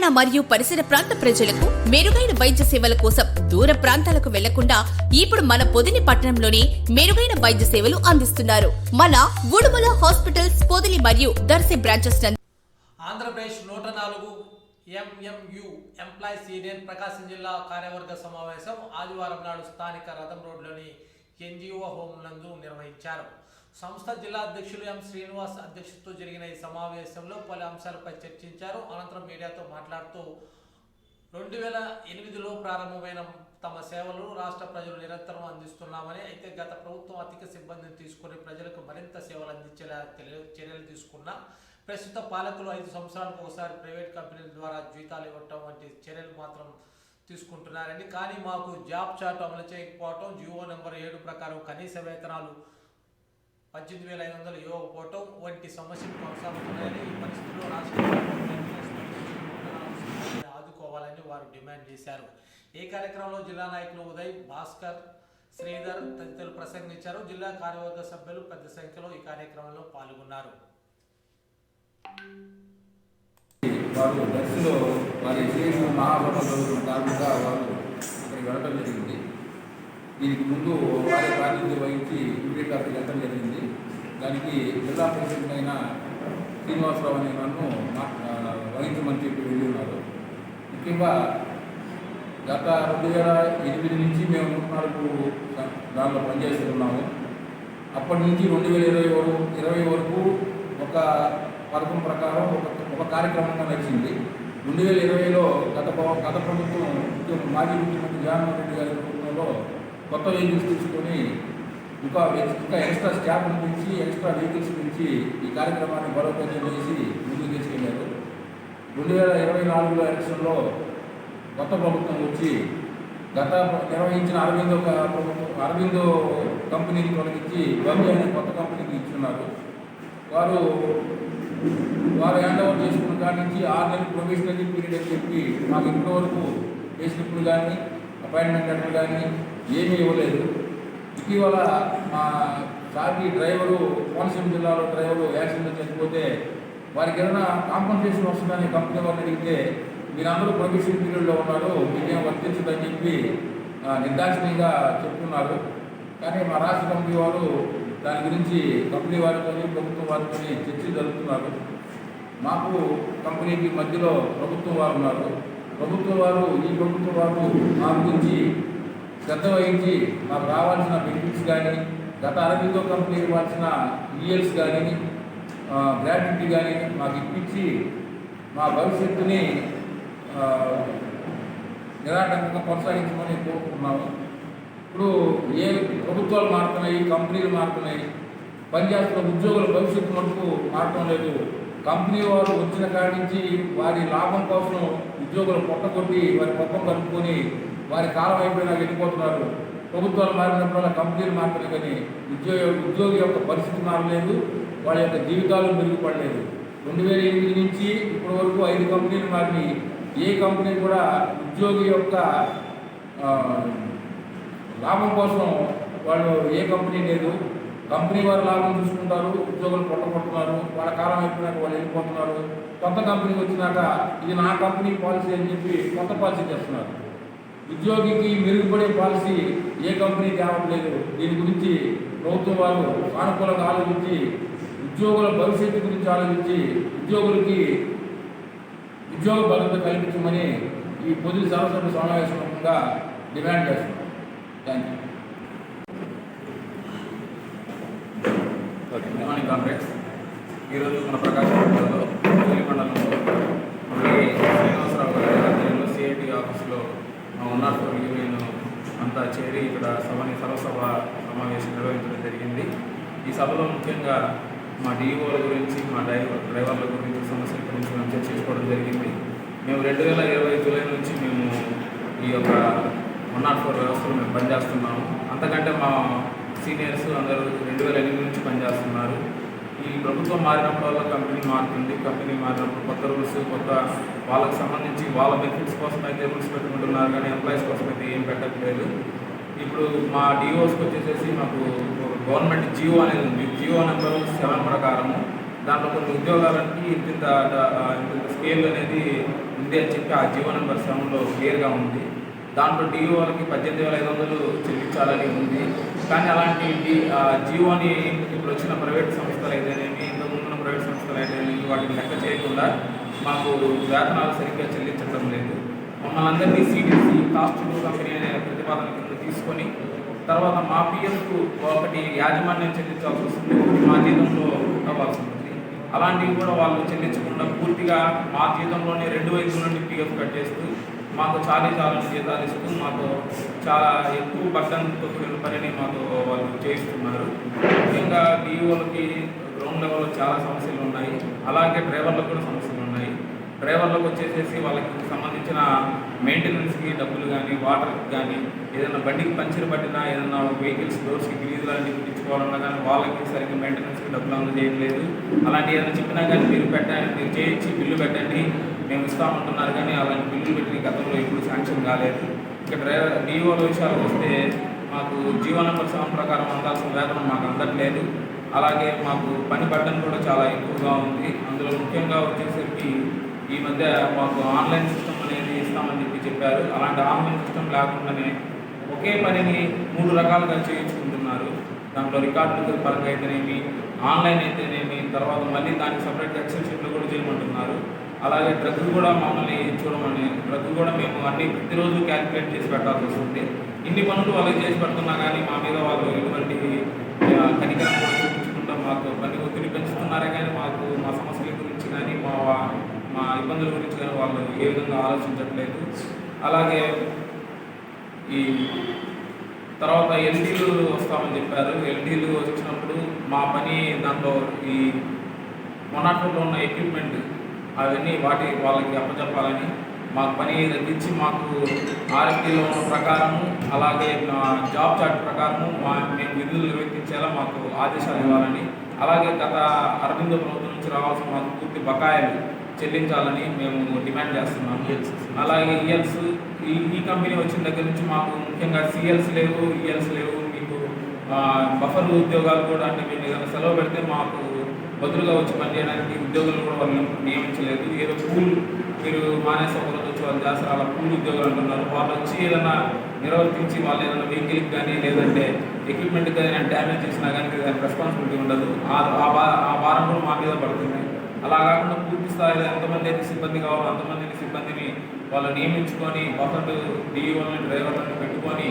తెలంగాణ మరియు పరిసర ప్రాంత ప్రజలకు మెరుగైన వైద్య సేవల కోసం దూర ప్రాంతాలకు వెళ్ళకుండా ఇప్పుడు మన పొదిని పట్టణంలోనే మెరుగైన వైద్య సేవలు అందిస్తున్నారు. మన ఉడుమల హాస్పిటల్స్ పొదిలి మరియు దర్శి బ్రాంచెస్ ఆంధ్రప్రదేశ్ నూట నాలుగు ఎంఎంయు ఎంప్లాయీస్ యూనియన్ ప్రకాశం జిల్లా కార్యవర్గ సమావేశం ఆదివారం నాడు స్థానిక రథం రోడ్లోని ఎన్జిఓ హోం నందు నిర్వహించారు. సంస్థ జిల్లా అధ్యక్షులు ఎం శ్రీనివాస్ అధ్యక్షతతో జరిగిన ఈ సమావేశంలో పలు అంశాలపై చర్చించారు. అనంతరం మీడియాతో మాట్లాడుతూ రెండు వేల ఎనిమిదిలో ప్రారంభమైన తమ సేవలు రాష్ట్ర ప్రజలు నిరంతరం అందిస్తున్నామని అయితే గత ప్రభుత్వం అధిక సిబ్బందిని తీసుకొని ప్రజలకు మరింత సేవలు అందించేలా చర్యలు తీసుకున్న ప్రస్తుత పాలకులు ఐదు సంవత్సరాలకు ఒకసారి ప్రైవేట్ కంపెనీల ద్వారా జీతాలు ఇవ్వటం వంటి చర్యలు మాత్రం తీసుకుంటున్నారని కానీ మాకు జాబ్ చార్ట్ అమలు చేయకపోవటం జియో నెంబర్ ఏడు ప్రకారం కనీస వేతనాలు పద్దెనిమిది వేల ఐదు వందలు ఇవ్వకపోవటం వంటి సమస్యలు కొనసాగుతున్నాయని ఈ పరిస్థితుల్లో రాష్ట్ర ఆదుకోవాలని వారు డిమాండ్ చేశారు. ఈ కార్యక్రమంలో జిల్లా నాయకులు ఉదయ్ భాస్కర్ శ్రీధర్ తదితరులు ప్రసంగించారు. జిల్లా కార్యవర్గ సభ్యులు పెద్ద సంఖ్యలో ఈ కార్యక్రమంలో పాల్గొన్నారు. వారు బస్సులో వారి శ్రీను కారణంగా వారు ఇక్కడికి వెళ్ళడం జరిగింది. దీనికి ముందు వారి ప్రాతినిధ్యం వహించి ఇమీడియట్ అక్కడికి జరిగింది. దానికి జిల్లా ప్రెసిడెంట్ అయిన శ్రీనివాసరావు అనే నన్ను మా- వహించమని చెప్పి వెళ్ళి ఉన్నారు. ముఖ్యంగా గత రెండు వేల ఎనిమిది నుంచి మేము నూట నాలుగు దానిలో పనిచేస్తున్నాము. అప్పటి నుంచి రెండు వేల ఇరవై వరకు ఇరవై వరకు ఒక పథకం ప్రకారం ఒక ఒక కార్యక్రమంగా నడిచింది. రెండు వేల ఇరవైలో గత గత ప్రభుత్వం మాజీ ముఖ్యమంత్రి జగన్మోహన్ రెడ్డి గారి ప్రభుత్వంలో కొత్త వెహికల్స్ తీసుకొని ఇంకా ఇంకా ఎక్స్ట్రా స్టాఫ్ పెంచి ఎక్స్ట్రా వెహికల్స్ నుంచి ఈ కార్యక్రమాన్ని బలోపేతం చేసి ముందుకు తీసుకెళ్ళారు. రెండు వేల ఇరవై నాలుగులో ఎలక్షన్లో కొత్త ప్రభుత్వం వచ్చి గత నిర్వహించిన అరవిందో ప్రభుత్వం అరవిందో కంపెనీని తొలగించి బండి అనే కొత్త కంపెనీకి ఇచ్చున్నారు. వారు వారు హ్యాండ్ ఓవర్ చేసుకున్న కాడి నుంచి ఆరు నెలలు ప్రొఫెషనల్ పీరియడ్ అని చెప్పి మాకు ఇప్పటి వరకు పే కానీ అపాయింట్మెంట్ లెటర్ కానీ ఏమీ ఇవ్వలేదు. ఇటీవల మా సార్కి డ్రైవరు కోనసీమ జిల్లాలో డ్రైవరు యాక్సిడెంట్ చనిపోతే వారికి ఏదైనా కాంపన్సేషన్ వస్తుందని కంపెనీ వారిని అడిగితే మీరందరూ ప్రొఫెషన్ పీరియడ్లో ఉన్నారు మీకేం వర్తించదని చెప్పి నిర్దాక్షిణ్యంగా చెప్తున్నారు. కానీ మా రాష్ట్ర కంపెనీ వారు దాని గురించి కంపెనీ వారితో ప్రభుత్వం వారితో చర్చ జరుపుతున్నారు. మాకు కంపెనీకి మధ్యలో ప్రభుత్వం వారు ఉన్నారు. ప్రభుత్వం వారు ఈ ప్రభుత్వం వారు మా గురించి శ్రద్ధ వహించి మాకు రావాల్సిన బెనిఫిట్స్ కానీ గత అరవిందో కంపెనీ ఇవ్వాల్సిన ఈఎల్స్ కానీ గ్రాట్యుటీ కానీ మాకు ఇప్పించి మా భవిష్యత్తుని నిరాటంకంగా కొనసాగించమని కోరుకుంటున్నాము. ఇప్పుడు ఏ ప్రభుత్వాలు మారుతున్నాయి కంపెనీలు మారుతున్నాయి పనిచేస్తున్న ఉద్యోగుల భవిష్యత్తు మటుకు మారటం లేదు. కంపెనీ వారు వచ్చిన కాడి నుంచి వారి లాభం కోసం ఉద్యోగులు పొట్టగొట్టి వారి పొప్పం కలుపుకొని వారి కాలం అయిపోయినా వెళ్ళిపోతున్నారు. ప్రభుత్వాలు మారినప్పుడు కంపెనీలు మారుతున్నాయి కానీ ఉద్యోగ ఉద్యోగి యొక్క పరిస్థితి మారలేదు వాళ్ళ యొక్క జీవితాలు మెరుగుపడలేదు. రెండు వేల ఎనిమిది నుంచి ఇప్పటి వరకు ఐదు కంపెనీలు మారినాయి. ఏ కంపెనీ కూడా ఉద్యోగి యొక్క లాభం కోసం వాళ్ళు ఏ కంపెనీ లేదు. కంపెనీ వారు లాభం చూసుకుంటారు ఉద్యోగులు పొట్టగొట్టున్నారు వాళ్ళ కాలం అయిపోయినాక వాళ్ళు వెళ్ళిపోతున్నారు. కొత్త కంపెనీ వచ్చినాక ఇది నా కంపెనీ పాలసీ అని చెప్పి కొత్త పాలసీ చేస్తున్నారు. ఉద్యోగికి మెరుగుపడే పాలసీ ఏ కంపెనీ తేవడం లేదు దీని గురించి ప్రభుత్వం వారు సానుకూలంగా ఆలోచించి ఉద్యోగుల భవిష్యత్తు గురించి ఆలోచించి ఉద్యోగులకి ఉద్యోగ భద్రత కల్పించమని ఈ పొదుపు సంవత్సరం సమావేశంగా డిమాండ్ చేస్తున్నాం. Thank you good morning Congress ఈరోజు మన ప్రకాశం జిల్లాలో తొలి మండలంలో మళ్ళీ శ్రీనివాసరావు గారి ఆధ్వర్యంలో సిఐటి ఆఫీస్లో మా ఉన్నత యూనియన్ అంతా చేరి ఇక్కడ సభని సర్వసభ సమావేశం నిర్వహించడం జరిగింది. ఈ సభలో ముఖ్యంగా మా డిఓల గురించి మా డ్రైవర్ డ్రైవర్ల గురించి సమస్యల గురించి మేము చర్చించుకోవడం జరిగింది. మేము రెండు వేల ఇరవై జూలై నుంచి మేము ఈ యొక్క వన్ నాట్ ఫోర్ వ్యవస్థలో మేము పనిచేస్తున్నాము. అంతకంటే మా సీనియర్స్ అందరూ రెండు వేల ఎనిమిది నుంచి పనిచేస్తున్నారు. ఈ ప్రభుత్వం మారినప్పుడల్లా కంపెనీ మారుతుంది. కంపెనీ మారినప్పుడు కొత్త రూల్స్ కొత్త వాళ్ళకి సంబంధించి వాళ్ళ బెనిఫిట్స్ కోసం అయితే రూల్స్ పెట్టుకుంటున్నారు కానీ ఎంప్లాయీస్ కోసం అయితే ఏం పెట్టట్లేదు. ఇప్పుడు మా డిఓస్కి వచ్చేసేసి మాకు గవర్నమెంట్ జియో అనేది ఉంది. జియో నెంబర్ సెవెన్ ప్రకారము దాంట్లో కొన్ని ఉద్యోగాలకి ఇంత ఇంత స్కేల్ అనేది ఉంది అని చెప్పి ఆ జీవో నెంబర్ సెవెన్లో క్లియర్గా ఉంది. దాంట్లో డిఓ వాళ్ళకి పద్దెనిమిది వేల ఐదు వందలు చెల్లించాలని ఉంది. కానీ అలాంటి డి- అని ఇప్పుడు వచ్చిన ప్రైవేట్ సంస్థలు అయితేనేమి ఇంతకుముందు ఉన్న ప్రైవేట్ సంస్థలు అయితేనేమి వాటిని లెక్క చేయకుండా మాకు వేతనాలు సరిగ్గా చెల్లించడం లేదు. మమ్మల్ని అందరినీ సిడిసి కాస్ట్ కంపెనీ అనే ప్రతిపాదన కింద తీసుకొని తర్వాత మా పిఎఫ్కు ఒకటి యాజమాన్యం చెల్లించాల్సి వస్తుంది ఒకటి మా జీతంలో అవ్వాల్సి ఉంటుంది. అలాంటివి కూడా వాళ్ళు చెల్లించకుండా పూర్తిగా మా జీతంలోనే రెండు వైపుల నుండి పిఎఫ్ కట్ చేస్తూ మాకు చాలా చాలా జీతాలు ఇస్తూ మాకు చాలా ఎక్కువ బట్టంతో కూడిన పనిని మాకు వాళ్ళు చేయిస్తున్నారు ముఖ్యంగా డిఓలకి గ్రౌండ్ లెవెల్లో చాలా సమస్యలు ఉన్నాయి అలాగే డ్రైవర్లకు కూడా సమస్యలు ఉన్నాయి. డ్రైవర్లకు వచ్చేసేసి వాళ్ళకి సంబంధించిన మెయింటెనెన్స్కి డబ్బులు కానీ వాటర్కి కానీ ఏదైనా బండికి పంచర్ పట్టినా ఏదైనా వెహికల్స్ డోర్స్కి గ్రీజ్ లాంటివి కుట్టించుకోవాలన్నా కానీ వాళ్ళకి సరిగ్గా మెయింటెనెన్స్కి డబ్బులు అందజేయట్లేదు. అలాంటి ఏదైనా చెప్పినా కానీ మీరు పెట్టండి మీరు చేయించి బిల్లు పెట్టండి. మేము ఇస్తామంటున్నారు కానీ అలాంటి బిల్లు పెట్టిన గతంలో ఎప్పుడు శాంక్షన్ కాలేదు. ఇక డ్రైవర్ డిఓల విషయాలకు వస్తే మాకు జీవో నెంబర్ సెవెన్ ప్రకారం అందాల్సిన వేతనం మాకు అందట్లేదు. అలాగే మాకు పని పట్టడం కూడా చాలా ఎక్కువగా ఉంది. అందులో ముఖ్యంగా వచ్చేసరికి ఈ మధ్య మాకు ఆన్లైన్ సిస్టమ్ అనేది ఇస్తామని చెప్పి చెప్పారు. అలాంటి ఆన్లైన్ సిస్టమ్ లేకుండానే ఒకే పనిని మూడు రకాలుగా చేయించుకుంటున్నారు. దాంట్లో రికార్డులు పరంగా అయితేనేమి ఆన్లైన్ అయితేనేమి తర్వాత మళ్ళీ దానికి సపరేట్గా ఎక్సెల్ షీట్లు కూడా చేయమంటున్నారు. అలాగే డ్రగ్స్ కూడా మమ్మల్ని చూడమని డ్రగ్ కూడా మేము అన్ని ప్రతిరోజు క్యాలిక్యులేట్ చేసి పెట్టాల్సి వస్తుంది. ఇన్ని పనులు వాళ్ళకి చేసి పెడుతున్నా కానీ మా మీద వాళ్ళు ఎటువంటి కనికరం కూడా మాకు పని ఒత్తిడి పెంచుతున్నారే కానీ మాకు మా సమస్యల గురించి కానీ మా మా ఇబ్బందుల గురించి కానీ వాళ్ళు ఏ విధంగా ఆలోచించట్లేదు. అలాగే ఈ తర్వాత ఎల్డీలు వస్తామని చెప్పారు. ఎల్డీలు వచ్చినప్పుడు మా పని దాంట్లో ఈ మొనాటోలో ఉన్న ఎక్విప్మెంట్ అవన్నీ వాటి వాళ్ళకి అప్పచెప్పాలని. మా పని తగ్గించి మాకు ఆర్ఎఫ్టీలో ఉన్న ప్రకారము అలాగే మా జాబ్ చార్ట్ ప్రకారము మా మేము విధులు నిర్వర్తించేలా మాకు ఆదేశాలు ఇవ్వాలని. అలాగే గత అరవింద ప్రభుత్వం నుంచి రావాల్సిన మాకు పూర్తి బకాయిలు చెల్లించాలని మేము డిమాండ్ చేస్తున్నాము. అలాగే ఈఎల్స్ ఈ ఈ కంపెనీ వచ్చిన దగ్గర నుంచి మాకు ముఖ్యంగా సిఎల్స్ లేవు ఈఎల్స్ లేవు మీకు బఫర్ ఉద్యోగాలు కూడా అంటే మేము ఏదైనా సెలవు పెడితే మాకు బదులుగా వచ్చి పనిచేయడానికి ఉద్యోగులు కూడా వాళ్ళు నియమించలేదు. ఏదో పూల్ మీరు మానేసి ఒకరోజు వచ్చి వాళ్ళు చేస్తారు. అలా పూల్ ఉద్యోగులు అంటున్నారు. వాళ్ళు వచ్చి ఏదైనా నిర్వర్తించి వాళ్ళు ఏదైనా వెహికల్కి కానీ లేదంటే ఎక్విప్మెంట్కి కానీ డ్యామేజ్ చేసినా కానీ దానికి రెస్పాన్సిబిలిటీ ఉండదు. ఆ ఆ భా- ఆ భారం కూడా మా మీద పడుతుంది. అలా కాకుండా పూర్తి స్థాయిలో ఎంతమంది అయితే సిబ్బంది కావాలో అంతమందిని సిబ్బందిని వాళ్ళు నియమించుకొని బఫర్లు డిఈఓలని డ్రైవర్లను పెట్టుకొని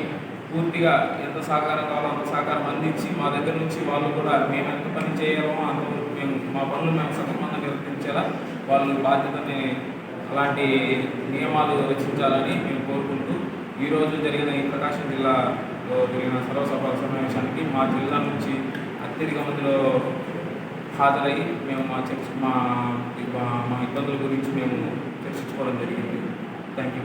పూర్తిగా ఎంత సహకారం కావాలో అంత సహకారం అందించి మా దగ్గర నుంచి వాళ్ళు కూడా మేము ఎంత పని చేయాలో అంత మేము మా పనులు మేము సక్రమంగా నిర్వర్తించేలా వాళ్ళ బాధ్యతని అలాంటి నియమాలు రచించాలని మేము కోరుకుంటూ ఈరోజు జరిగిన ఈ ప్రకాశం జిల్లాలో జరిగిన సర్వసభ సమావేశానికి మా జిల్లా నుంచి అత్యధిక మందిలో హాజరై మేము మా చర్చ మా మా- మా ఇబ్బందుల గురించి మేము చర్చించుకోవడం జరిగింది. Thank you